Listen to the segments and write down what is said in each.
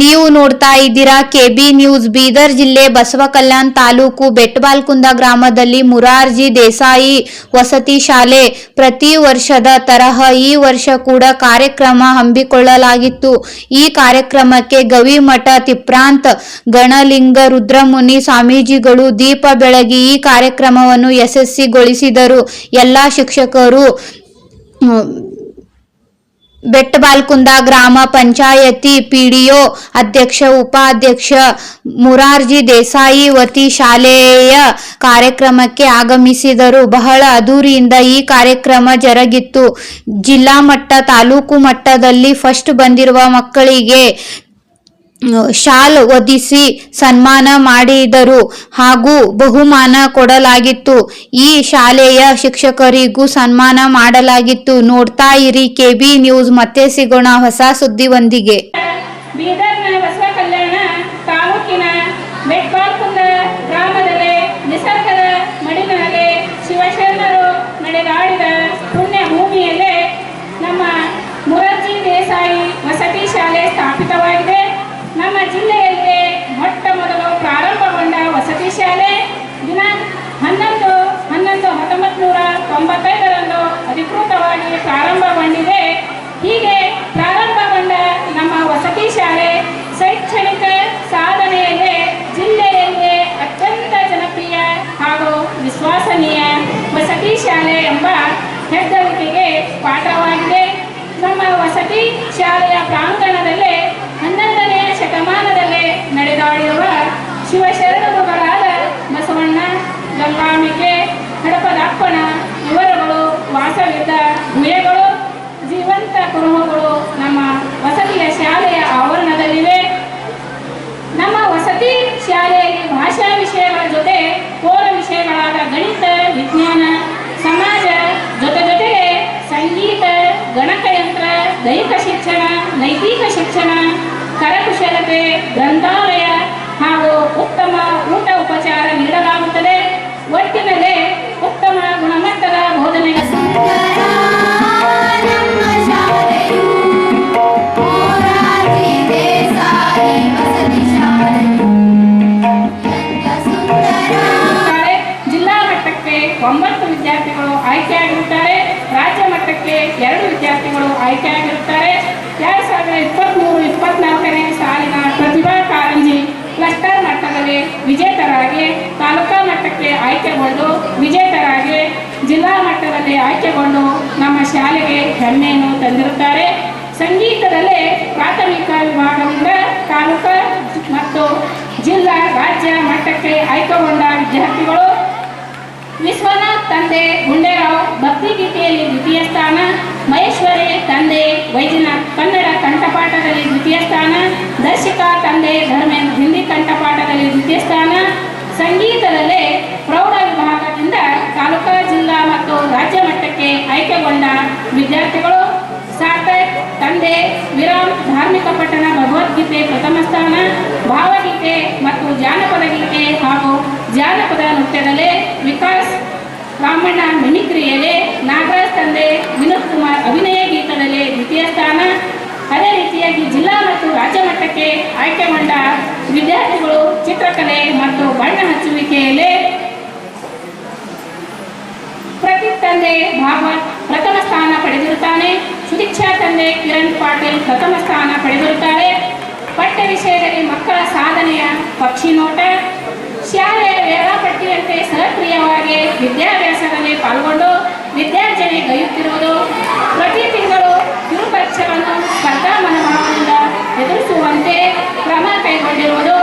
ನೀವು ನೋಡ್ತಾ ಇದ್ದೀರಾ ಕೆಬಿ ನ್ಯೂಸ್, ಬೀದರ್ ಜಿಲ್ಲೆ ಬಸವ ಕಲ್ಯಾಣ್ ತಾಲೂಕು ಬೆಟ್ಟಬಾಲ್ಕುಂದ ಗ್ರಾಮದಲ್ಲಿ ಮುರಾರ್ಜಿ ದೇಸಾಯಿ ವಸತಿ ಶಾಲೆ ಪ್ರತಿ ವರ್ಷದ ತರಹ ಈ ವರ್ಷ ಕೂಡ ಕಾರ್ಯಕ್ರಮ ಹಮ್ಮಿಕೊಳ್ಳಲಾಗಿತ್ತು. ಈ ಕಾರ್ಯಕ್ರಮಕ್ಕೆ ಗವಿಮಠ ತಿಪ್ರಾಂತ್, ಗಣಲಿಂಗ, ರುದ್ರಮುನಿ ಸ್ವಾಮೀಜಿಗಳು ದೀಪ ಬೆಳಗಿ ಈ ಕಾರ್ಯಕ್ರಮವನ್ನು ಯಶಸ್ವಿಗೊಳಿಸಿದರು. ಎಲ್ಲ ಶಿಕ್ಷಕರು ಬೆಟ್ಟಬಾಲ್ಕುಂದ ಗ್ರಾಮ ಪಂಚಾಯತಿ ಪಿಡಿಒ ಅಧ್ಯಕ್ಷ, ಉಪಾಧ್ಯಕ್ಷ ಮುರಾರ್ಜಿ ದೇಸಾಯಿ ವತಿ ಶಾಲೆಯ ಕಾರ್ಯಕ್ರಮಕ್ಕೆ ಆಗಮಿಸಿದರು. ಬಹಳ ಅದೂರಿಯಿಂದ ಈ ಕಾರ್ಯಕ್ರಮ ಜರುಗಿತ್ತು. ಜಿಲ್ಲಾ ಮಟ್ಟ, ತಾಲೂಕು ಮಟ್ಟದಲ್ಲಿ ಫಸ್ಟ್ ಬಂದಿರುವ ಮಕ್ಕಳಿಗೆ ಶಾಲ್ ಒದಿಸಿ ಸನ್ಮಾನ ಮಾಡಿದರು ಹಾಗೂ ಬಹುಮಾನ ಕೊಡಲಾಗಿತ್ತು. ಈ ಶಾಲೆಯ ಶಿಕ್ಷಕರಿಗೂ ಸನ್ಮಾನ ಮಾಡಲಾಗಿತ್ತು. ನೋಡ್ತಾ ಇರಿ, ಕೆಬಿ ನ್ಯೂಸ್ ಮತ್ತೆ ಸಿಗೋಣ ಹೊಸ ಸುದ್ದಿಯೊಂದಿಗೆ ನಮ್ಮ ದೇಸಾಯಿ ವಸತಿ ಶಾಲೆ ನಮ್ಮ ಜಿಲ್ಲೆಯಲ್ಲಿ ಮೊಟ್ಟ ಮೊದಲು ಪ್ರಾರಂಭಗೊಂಡ ವಸತಿ ಶಾಲೆ ದಿನಾಂಕ ಹನ್ನೊಂದು ಹನ್ನೊಂದು ಹತ್ತೊಂಬತ್ತು ನೂರ ತೊಂಬತ್ತೈದರಂದು ಅಧಿಕೃತವಾಗಿ ಪ್ರಾರಂಭಗೊಂಡಿದೆ. ಹೀಗೆ ಪ್ರಾರಂಭಗೊಂಡ ನಮ್ಮ ವಸತಿ ಶಾಲೆ ಶೈಕ್ಷಣಿಕ ಸಾಧನೆಯಲ್ಲಿ ಜಿಲ್ಲೆಯಲ್ಲಿ ಅತ್ಯಂತ ಜನಪ್ರಿಯ ಹಾಗೂ ವಿಶ್ವಾಸನೀಯ ವಸತಿ ಶಾಲೆ ಎಂಬ ಹೆಗ್ಗಳಿಕೆಗೆ ಪಾಠವಾಗಿದೆ ನಮ್ಮ ವಸತಿ ಶಾಲೆಯ ಪ್ರಾಂಗಣದಲ್ಲಿ ಗುಹೆಗಳು, ಜೀವಂತ ಕುರುಹುಗಳು ನಮ್ಮ ವಸತಿಯ ಶಾಲೆಯ ಆವರಣದಲ್ಲಿವೆ. ನಮ್ಮ ವಸತಿ ಶಾಲೆಯಲ್ಲಿ ಭಾಷಾ ವಿಷಯಗಳ ಜೊತೆ ಕೋರ ವಿಷಯಗಳಾದ ಗಣಿತ, ವಿಜ್ಞಾನ, ಸಮಾಜ ಜೊತೆ ಜೊತೆಗೆ ಸಂಗೀತ, ಗಣಕಯಂತ್ರ, ದೈಹಿಕ ಶಿಕ್ಷಣ, ನೈತಿಕ ಶಿಕ್ಷಣ, ಕರಕುಶಲತೆ, ಗ್ರಂಥಾಲಯ ಹಾಗೂ ಉತ್ತಮ ಊಟ ಉಪಚಾರ ನೀಡಲಾಗುತ್ತದೆ. ಒಟ್ಟಿನಲ್ಲಿ ಉತ್ತಮ ಗುಣಮಟ್ಟದ ಬೋಧನೆ ಒಂಬತ್ತು ವಿದ್ಯಾರ್ಥಿಗಳು ಆಯ್ಕೆಯಾಗಿರುತ್ತಾರೆ. ರಾಜ್ಯ ಮಟ್ಟಕ್ಕೆ ಎರಡು ವಿದ್ಯಾರ್ಥಿಗಳು ಆಯ್ಕೆಯಾಗಿರುತ್ತಾರೆ. ಎರಡು ಸಾವಿರದ ಇಪ್ಪತ್ತ್ಮೂರು ಇಪ್ಪತ್ನಾಲ್ಕನೇ ಸಾಲಿನ ಪ್ರತಿಭಾ ಕಾರಂಜಿ ಕ್ಲಸ್ಟರ್ ಮಟ್ಟದಲ್ಲಿ ವಿಜೇತರಾಗಿ ತಾಲೂಕಾ ಮಟ್ಟಕ್ಕೆ ಆಯ್ಕೆಗೊಂಡು ವಿಜೇತರಾಗಿ ಜಿಲ್ಲಾ ಮಟ್ಟದಲ್ಲಿ ಆಯ್ಕೆಗೊಂಡು ನಮ್ಮ ಶಾಲೆಗೆ ಹೆಮ್ಮೆಯನ್ನು ತಂದಿರುತ್ತಾರೆ. ಸಂಗೀತದಲ್ಲಿ ಪ್ರಾಥಮಿಕ ವಿಭಾಗದಿಂದ ತಾಲೂಕಾ ಮತ್ತು ಜಿಲ್ಲಾ ರಾಜ್ಯ ಮಟ್ಟಕ್ಕೆ ಆಯ್ಕೆಗೊಂಡ ವಿದ್ಯಾರ್ಥಿಗಳು ವಿಶ್ವನಾಥ್ ತಂದೆ ಗುಂಡೇರಾವ್ ಭಕ್ತಿಗೀತೆಯಲ್ಲಿ ದ್ವಿತೀಯ ಸ್ಥಾನ, ಮಹೇಶ್ವರಿ ತಂದೆ ವೈಜನಾಥ್ ಕನ್ನಡ ಕಂಠಪಾಠದಲ್ಲಿ ದ್ವಿತೀಯ ಸ್ಥಾನ, ದರ್ಶಿಕಾ ತಂದೆ ಧರ್ಮೇಂದ್ರ ಹಿಂದಿ ಕಂಠಪಾಠದಲ್ಲಿ ದ್ವಿತೀಯ ಸ್ಥಾನ, ಸಂಗೀತದಲ್ಲೇ ಪ್ರೌಢ ವಿಭಾಗದಿಂದ ತಾಲೂಕಾ, ಜಿಲ್ಲಾ ಮತ್ತು ರಾಜ್ಯ ಮಟ್ಟಕ್ಕೆ ಆಯ್ಕೆಗೊಂಡ ವಿದ್ಯಾರ್ಥಿಗಳು, ಸಾರ್ಥಕ್ ತಂದೆ ವಿರಾಮ್ ಧಾರ್ಮಿಕ ಪಠಣ, ಭಗವದ್ಗೀತೆ ಪ್ರಥಮ ಸ್ಥಾನ, ಭಾವಗೀತೆ ಮತ್ತು ಜಾನಪದ ಗೀತೆ ಹಾಗೂ ಜಾನಪದ ನೃತ್ಯದಲ್ಲೇ ವಿಕಾಸ್ ರಾಮಣ್ಣ ಮಿಮಿಕ್ರಿಯಲ್ಲಿ ನಾಗರಾಜ್ ತಂದೆ ವಿನೋದ್ ಕುಮಾರ್ ಅಭಿನಯ ಗೀತದಲ್ಲಿ ದ್ವಿತೀಯ ಸ್ಥಾನ. ಅದೇ ರೀತಿಯಾಗಿ ಜಿಲ್ಲಾ ಮತ್ತು ರಾಜ್ಯ ಮಟ್ಟಕ್ಕೆ ಆಯ್ಕೆ ಆಯ್ಕೆಗೊಂಡ ವಿದ್ಯಾರ್ಥಿಗಳು ಚಿತ್ರಕಲೆ ಮತ್ತು ಬಣ್ಣ ಹಚ್ಚುವಿಕೆಯಲ್ಲಿ ಪ್ರತಿ ತಂದೆ ಭಾಗವತ್ ಪ್ರಥಮ ಸ್ಥಾನ ಪಡೆದಿರುತ್ತಾನೆ. ಸುದೀಕ್ಷಾ ತಂದೆ ಕಿರಣ್ ಪಾಟೀಲ್ ಪ್ರಥಮ ಸ್ಥಾನ ಪಡೆದಿರುತ್ತಾರೆ. ಪಠ್ಯ ವಿಷಯದಲ್ಲಿ ಮಕ್ಕಳ ಸಾಧನೆಯ ಪಕ್ಷಿ ನೋಟ ಶಾಲೆಯ ವೇಳಾಪಟ್ಟಿಯಂತೆ ಸಕ್ರಿಯವಾಗಿ ವಿದ್ಯಾಭ್ಯಾಸದಲ್ಲಿ ಪಾಲ್ಗೊಂಡು ವಿದ್ಯಾರ್ಜನೆ ಗೈಯುತ್ತಿರುವುದು ಪ್ರತಿ ತಿಂಗಳು ಕಿರು ಪರೀಕ್ಷೆಗಳನ್ನು ಸ್ಪರ್ಧಾ ಮನೋಭಾವದಿಂದ ಎದುರಿಸುವಂತೆ ಕ್ರಮ ಕೈಗೊಂಡಿರುವುದು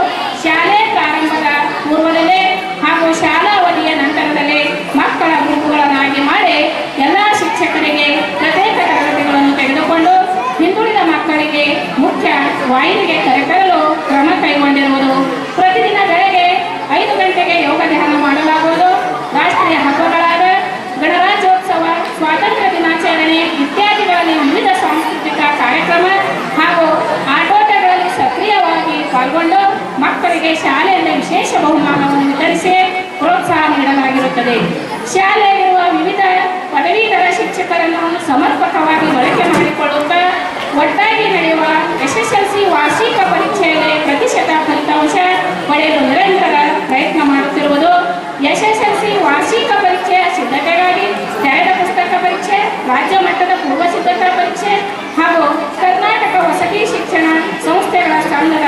ಶಾಲೆ ಪ್ರಾರಂಭದ ಪೂರ್ವದಲ್ಲೇ ಹಾಗೂ ಶಾಲಾ ಅವಧಿಯ ನಂತರದಲ್ಲಿ ಮಕ್ಕಳ ಗುಂಪುಗಳನ್ನಾಗಿ ಮಾಡಿ ಎಲ್ಲ ಶಿಕ್ಷಕರಿಗೆ ಪ್ರತ್ಯೇಕ ತರಗತಿಗಳನ್ನು ತೆಗೆದುಕೊಂಡು ಹಿಂದುಳಿದ ಮಕ್ಕಳಿಗೆ ವಾಹಿನಿಗೆ ಕರೆತರಲು ಕ್ರಮ ಕೈಗೊಂಡಿರುವುದು. ಪ್ರತಿದಿನ ಬೆಳಗ್ಗೆ ಐದು ಗಂಟೆಗೆ ಯೋಗ ಧ್ಯಾನ ಮಾಡಲಾಗುವುದು. ರಾಷ್ಟ್ರೀಯ ಹಬ್ಬಗಳಾದ ಗಣರಾಜ್ಯೋತ್ಸವ, ಸ್ವಾತಂತ್ರ್ಯ ದಿನಾಚರಣೆ ಇತ್ಯಾದಿಗಳಲ್ಲಿ ವಿವಿಧ ಸಾಂಸ್ಕೃತಿಕ ಕಾರ್ಯಕ್ರಮ ಹಾಗೂ ಆಟೋಟಗಳಲ್ಲಿ ಸಕ್ರಿಯವಾಗಿ ಪಾಲ್ಗೊಂಡು ಮಕ್ಕಳಿಗೆ ಶಾಲೆಯಲ್ಲಿ ವಿಶೇಷ ಬಹುಮಾನವನ್ನು ವಿತರಿಸಿ ಪ್ರೋತ್ಸಾಹ ನೀಡಲಾಗಿರುತ್ತದೆ. ಶಾಲೆಯಲ್ಲಿರುವ ವಿವಿಧ ಪದವೀಧರ ಶಿಕ್ಷಕರನ್ನು ಸಮರ್ಪಕವಾಗಿ ಒಟ್ಟಾಗಿ ನಡೆಯುವ ಎಸ್ಎಸ್ಎಲ್ಸಿ ವಾರ್ಷಿಕ ಪರೀಕ್ಷೆಯಲ್ಲಿ ಪ್ರತಿಶತ ಫಲಿತಾಂಶ ಪಡೆಯಲು ನಿರಂತರ ಪ್ರಯತ್ನ ಮಾಡುತ್ತಿರುವುದು ಎಸ್ಎಸ್ಎಲ್ಸಿ ವಾರ್ಷಿಕ ಪರೀಕ್ಷೆಯ ಸಿದ್ಧತೆಗಾಗಿ ತೆರೆದ ಪುಸ್ತಕ ಪರೀಕ್ಷೆ, ರಾಜ್ಯ ಮಟ್ಟದ ಪೂರ್ವ ಸಿದ್ಧತಾ ಪರೀಕ್ಷೆ ಹಾಗೂ ಕರ್ನಾಟಕ ವಸತಿ ಶಿಕ್ಷಣ ಸಂಸ್ಥೆಗಳ ಸ್ಥಾನದ